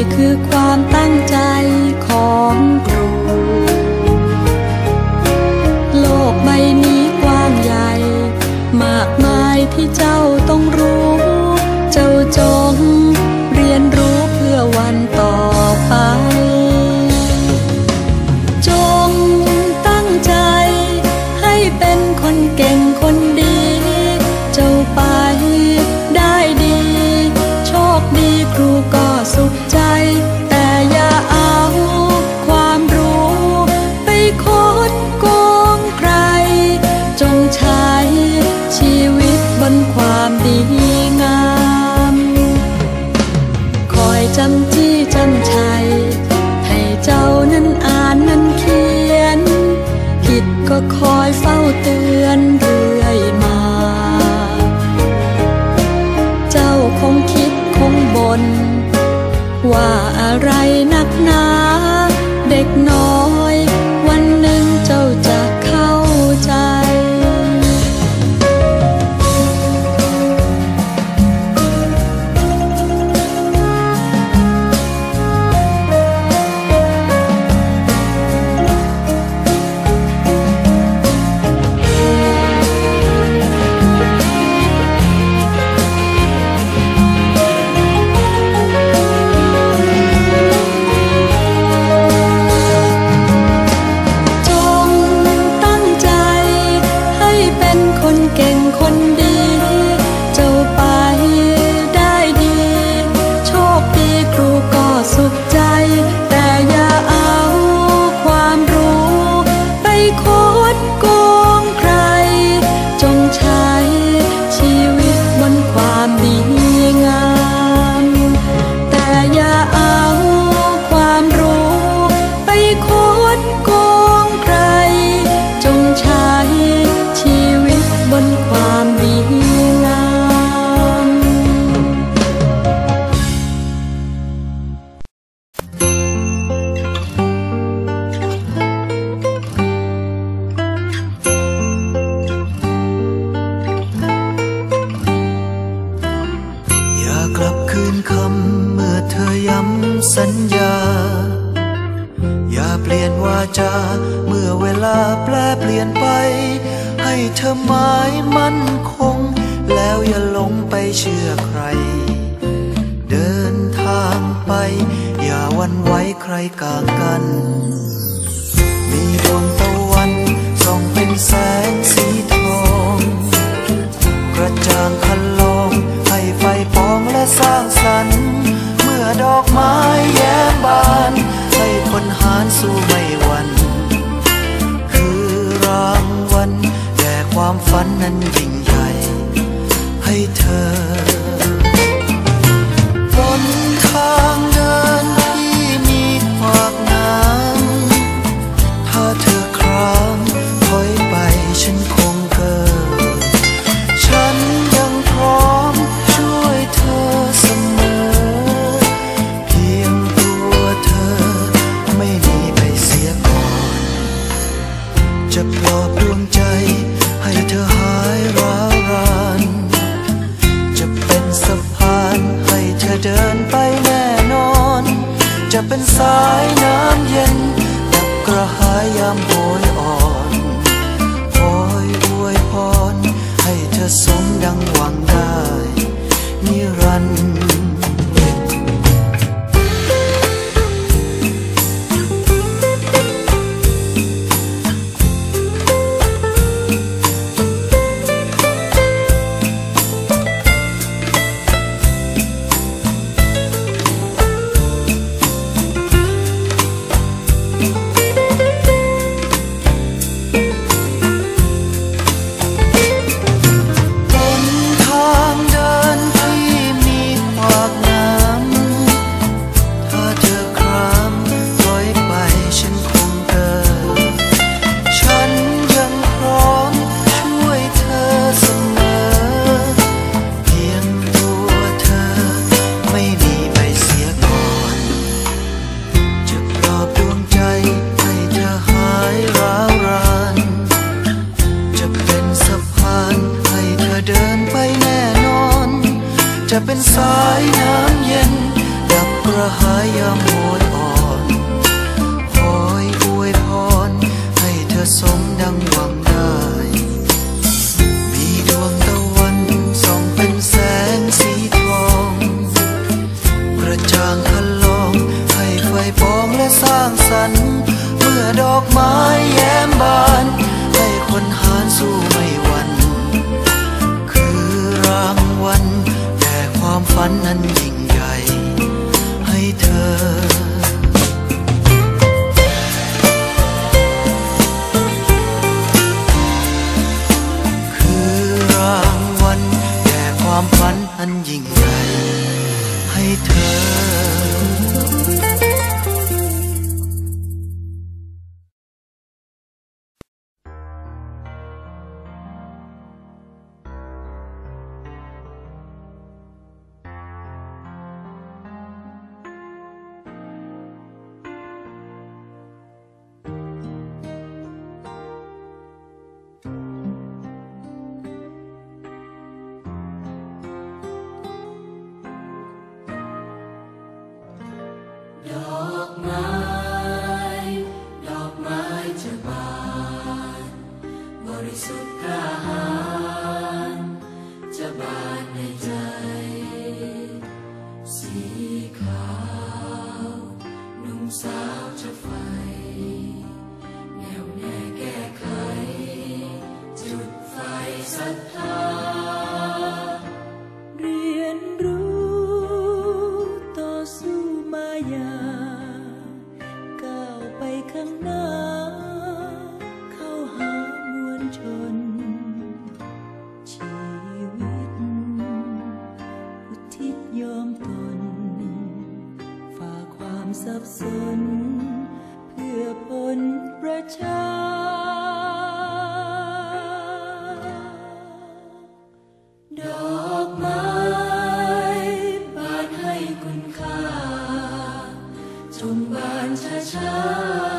่คือความตั้งใจของครู โลกใบนี้กว้างใหญ่ มากมายที่เจ้าต้องรู้ เจ้าจง อยเฝ้าเตือนเรื่อยมา เจ้าคงคิดคงบนว่าอะไรนะ เปลี่ยนวาจา เมื่อเวลาแปลเปลี่ยนไป ให้เธอหมายมั่นคง แล้วอย่าหลงไปเชื่อใคร เดินทางไป อย่าวันไว้ใครกางกัน มีดวงตะวันส่องเป็นแสงสี nan vi sống đang hoàng dài như răn แม่นอน จะเป็นสายน้ำเย็น ดับกระหายยามโหยอ่อนคอยอวยพร ให้เธอสมดังหวังได้ มีดวงตะวันส่องเป็นแสงสีทอง กระจ่างคันลอง ให้ไฟปองและสร้างสรรค์ เมื่อดอกไม้แย้มบาน ควา ทิศยอมตนฝ่าความสับสน เพื่อผลประชา ดอกไม้บานให้คุณค่า จงบานช้าๆ